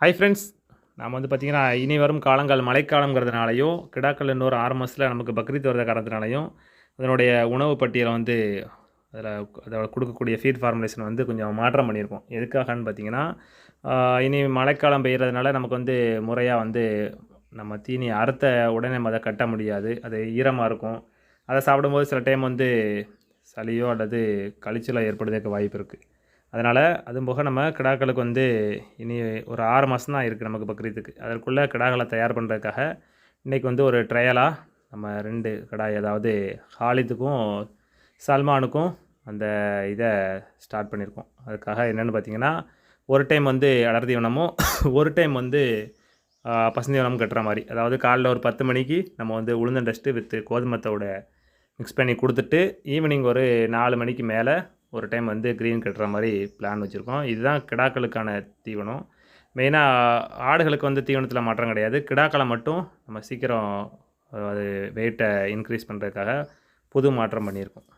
Hi friends நாம் வந்து பார்த்திங்கன்னா இனி வரும் காலங்கள் மழைக்காலங்கிறதுனாலையும் கிடாக்கள் இன்னொரு ஆறு மாதத்தில் நமக்கு பக்ரீத் வர்ற காரணத்தினாலையும் அதனுடைய உணவு பட்டியலை வந்து அதில் அதோட கொடுக்கக்கூடிய ஃபீட் ஃபார்முலேஷன் வந்து கொஞ்சம் மாற்றம் பண்ணியிருக்கோம். எதுக்காகன்னு பார்த்தீங்கன்னா இனி மழைக்காலம் பெய்கிறதுனால நமக்கு வந்து முறையாக வந்து நம்ம தீனி அறுத்த உடனே நம்ம அதை கட்ட முடியாது. அது ஈரமாக இருக்கும். அதை சாப்பிடும்போது சில டைம் வந்து சளியோ அல்லது கழிச்சலோ ஏற்படுறதுக்கு வாய்ப்பு இருக்குது அதனால் அதுவும் போக நம்ம கிடாக்களுக்கு வந்து இனி ஒரு ஆறு மாதம் தான் இருக்குது நமக்கு பக்ரீத்துக்கு. அதற்குள்ளே கிடாக்களை தயார் பண்ணுறதுக்காக இன்றைக்கி வந்து ஒரு ட்ரையலாக நம்ம ரெண்டு கடாய் அதாவது ஹாலித்துக்கும் சல்மானுக்கும் அந்த இதை ஸ்டார்ட் பண்ணியிருக்கோம் அதுக்காக என்னென்னு பார்த்தீங்கன்னா ஒரு டைம் வந்து அடர் தீவனமும் ஒரு டைம் வந்து ஆ, பசுந்தீவனமும் கட்டுற மாதிரி. அதாவது காலைல ஒரு பத்து மணிக்கு நம்ம வந்து உளுந்தன் டஸ்ட்டு வித்து கோதுமத்தோட மிக்ஸ் பண்ணி கொடுத்துட்டு ஈவினிங் ஒரு நாலு மணிக்கு மேலே ஒரு டைம் வந்து க்ரீன் கட்டுற மாதிரி பிளான் வச்சுருக்கோம். இதுதான் கிடாக்களுக்கான தீவனம். மெயினாக ஆடுகளுக்கு வந்து தீவனத்தில் மாற்றம் கிடையாது. கிடாக்களை மட்டும் நம்ம சீக்கிரம் அது வெயிட்டை இன்க்ரீஸ் பண்ணுறதுக்காக புது மாற்றம் பண்ணியிருக்கோம்.